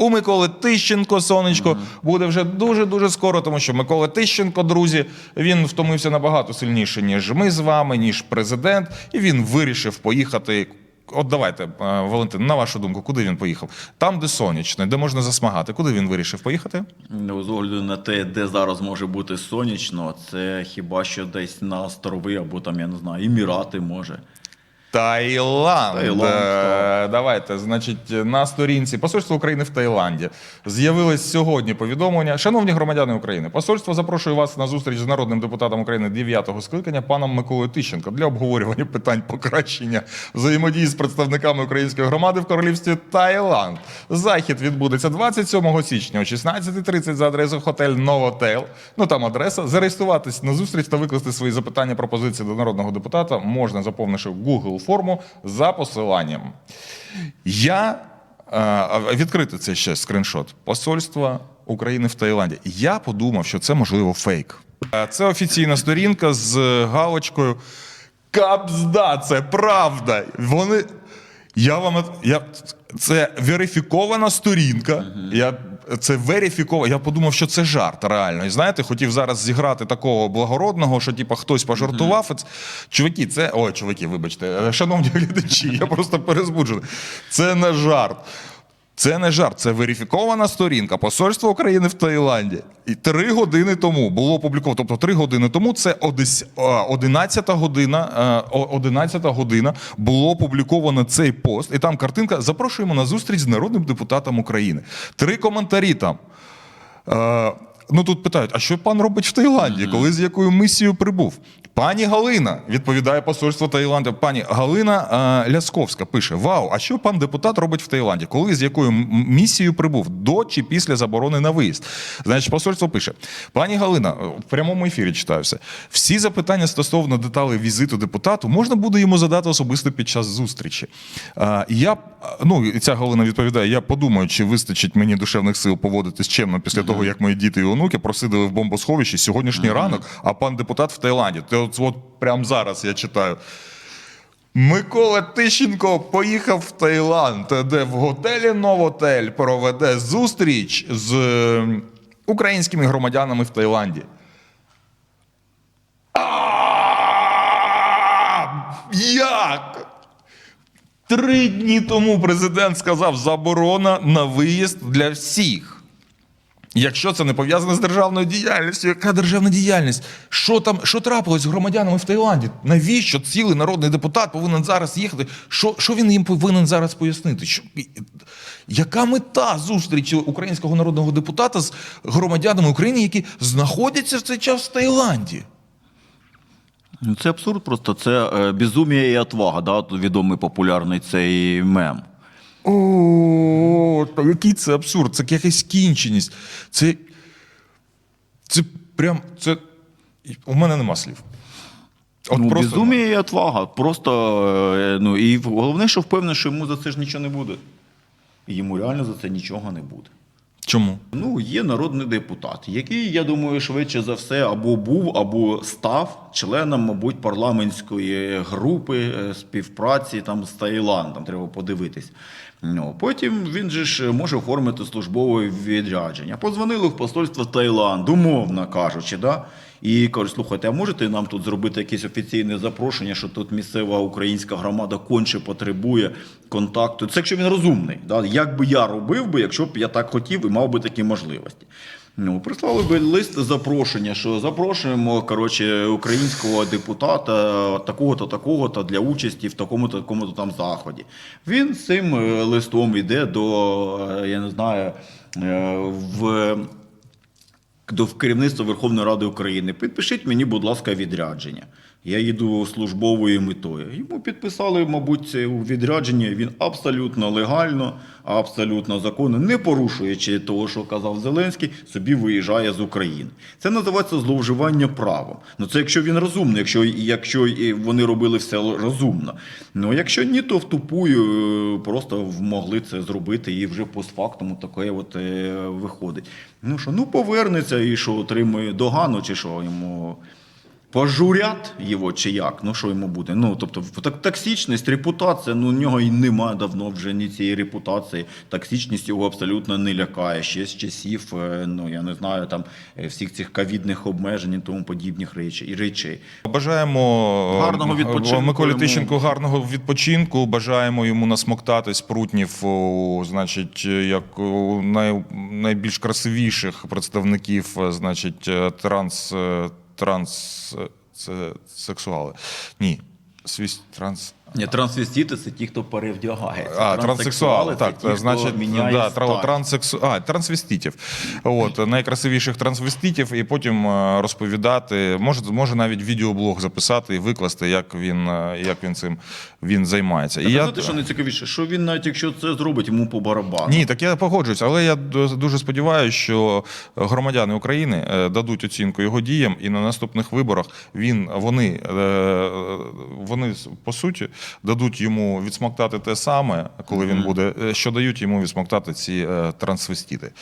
У Миколи Тищенко сонечко буде вже дуже дуже скоро, тому що Микола Тищенко, друзі, він втомився набагато сильніше, ніж ми з вами, ніж президент, і він вирішив поїхати. От давайте, е, Валентин, на вашу думку, куди він поїхав? Там, де сонячно, де можна засмагати. Куди він вирішив поїхати? Ну, з огляду на те, де зараз може бути сонячно, це хіба що десь на острови або там, я не знаю, Емірати може. Таїланд. Таїланд, Е, Давайте, значить, на сторінці Посольства України в Таїланді з'явилось сьогодні повідомлення. Шановні громадяни України, посольство запрошує вас на зустріч з народним депутатом України 9-го скликання паном Миколою Тищенко для обговорювання питань покращення взаємодії з представниками української громади в королівстві Таїланд. Захід відбудеться 27 січня о 16.30 за адресою готель Новотел. Ну там адреса. Зареєструватись на зустріч та викласти свої запитання пропозиції до народного депутата можна, заповнивши Google форму за посиланням. Я е, відкрити це ще скріншот посольства України в Таїланді. Я подумав, що це можливо фейк. Е, Це офіційна сторінка з галочкою. Капзда, це правда. Вони. Я вам я, це верифікована сторінка. Я це верифіковано. Я подумав, що це жарт реально. І знаєте, хотів зараз зіграти такого благородного, що типа хтось пожартував. Mm -hmm. Чуваки, це ой, чуваки, вибачте, е, шановні глядачі, я просто перезбуджений. Це не жарт. Це не жарт, це верифікована сторінка Посольства України в Таїланді. І три години тому було опубліковано. Тобто три години тому це одес- 11 година. е, 11 година було опубліковано цей пост, і там картинка. Запрошуємо на зустріч з народним депутатом України. Три коментарі там. Е, ну тут питають: а що пан робить в Таїланді? Коли з якою місією прибув? Пані Галина відповідає посольство Таїланду. Пані Галина е, Лясковська пише: Вау, а що пан депутат робить в Таїланді? Коли з якою місією прибув? До чи після заборони на виїзд? Значить, посольство пише: Пані Галина, в прямому ефірі читаю все. Всі запитання стосовно деталей візиту депутату можна буде йому задати особисто під час зустрічі. Е, я, ну, і ця Галина відповідає: я подумаю, чи вистачить мені душевних сил поводитись чемно після того, як мої діти і онуки просидили в бомбосховищі сьогоднішній ранок, а пан депутат в Таїланді. Це от, от прямо зараз я читаю. Микола Тищенко поїхав в Таїланд, де в готелі Новотель проведе зустріч з е, українськими громадянами в Таїланді. Як? Три дні тому президент сказав заборона на виїзд для всіх. Якщо це не пов'язане з державною діяльністю, яка державна діяльність? Що там, що трапилось з громадянами в Таїланді? Навіщо цілий народний депутат повинен зараз їхати? Що, що він їм повинен зараз пояснити? Що, яка мета зустрічі українського народного депутата з громадянами України, які знаходяться в цей час в Таїланді? Ну, Це абсурд просто. Це е, безумія і отвага, да? відомий популярний цей мем. О, та який це абсурд, це якась кінченість. Це. Це прям. Це. У мене нема слів. От ну, просто безумія і отвага. Просто, е, ну, і головне, що впевнений, що йому за це ж нічого не буде. І йому реально за це нічого не буде. Чому? Ну, є народний депутат, який, я думаю, швидше за все або був, або став членом, мабуть, парламентської групи е, співпраці там з Таїландом. Треба подивитись. Ну, потім він же ж може оформити службове відрядження. Подзвонили в посольство Таїланду, умовно кажучи, да? і кажуть, слухайте, а можете нам тут зробити якесь офіційне запрошення, що тут місцева українська громада конче потребує контакту. Це якщо він розумний. Да? Як би я робив би, якщо б я так хотів і мав би такі можливості. Ну, прислали би лист запрошення, що запрошуємо коротше, українського депутата такого-то, такого-то для участі в такому-то такому-то там заході. Він з цим е, листом йде до, е, я не знаю, е, в до керівництва Верховної Ради України. Підпишіть мені, будь ласка, відрядження. Я їду службовою метою. Йому підписали, мабуть, у відрядження. Він абсолютно легально, абсолютно законно, не порушуючи того, що казав Зеленський, собі виїжджає з України. Це називається зловживання правом. Ну це якщо він розумний, якщо, якщо вони робили все розумно. Ну якщо ні, то втупую е, просто могли це зробити і вже постфактум таке от е, виходить. Ну що, ну повернеться і що отримує догану, чи що йому. Пожурять його чи як? Ну що йому буде? Ну тобто так, токсичність, репутація, ну у нього і немає давно вже ні цієї репутації. Токсичність його абсолютно не лякає. Ще з часів, е, ну я не знаю, там е, всіх цих ковідних обмежень і тому подібних речей і речей. Бажаємо е, Гарного відпочинку Миколі. Тищенку гарного відпочинку. Бажаємо йому насмоктатись прутнів, о, значить, як у най, найбільш красивіших представників, значить, транс, е, транс е. Ні, свіс, транс. Ні, трансвестити це ті, хто перевдягається. А, транссексуали, так, це ті, значить, хто да, стать. тра- транссексу... а, трансвеститів. От, найкрасивіших трансвеститів, і потім е, розповідати, може, може навіть відеоблог записати і викласти, як він, е, як він цим він займається. Так, І а я... знаєте, що найцікавіше, що він навіть якщо це зробить, йому по барабану. Ні, так я погоджуюсь, але я дуже сподіваюся, що громадяни України е, дадуть оцінку його діям, і на наступних виборах він вони, вони по суті дадуть йому відсмоктати те саме, коли він буде, е, що дають йому відсмоктати ці е, трансвестити.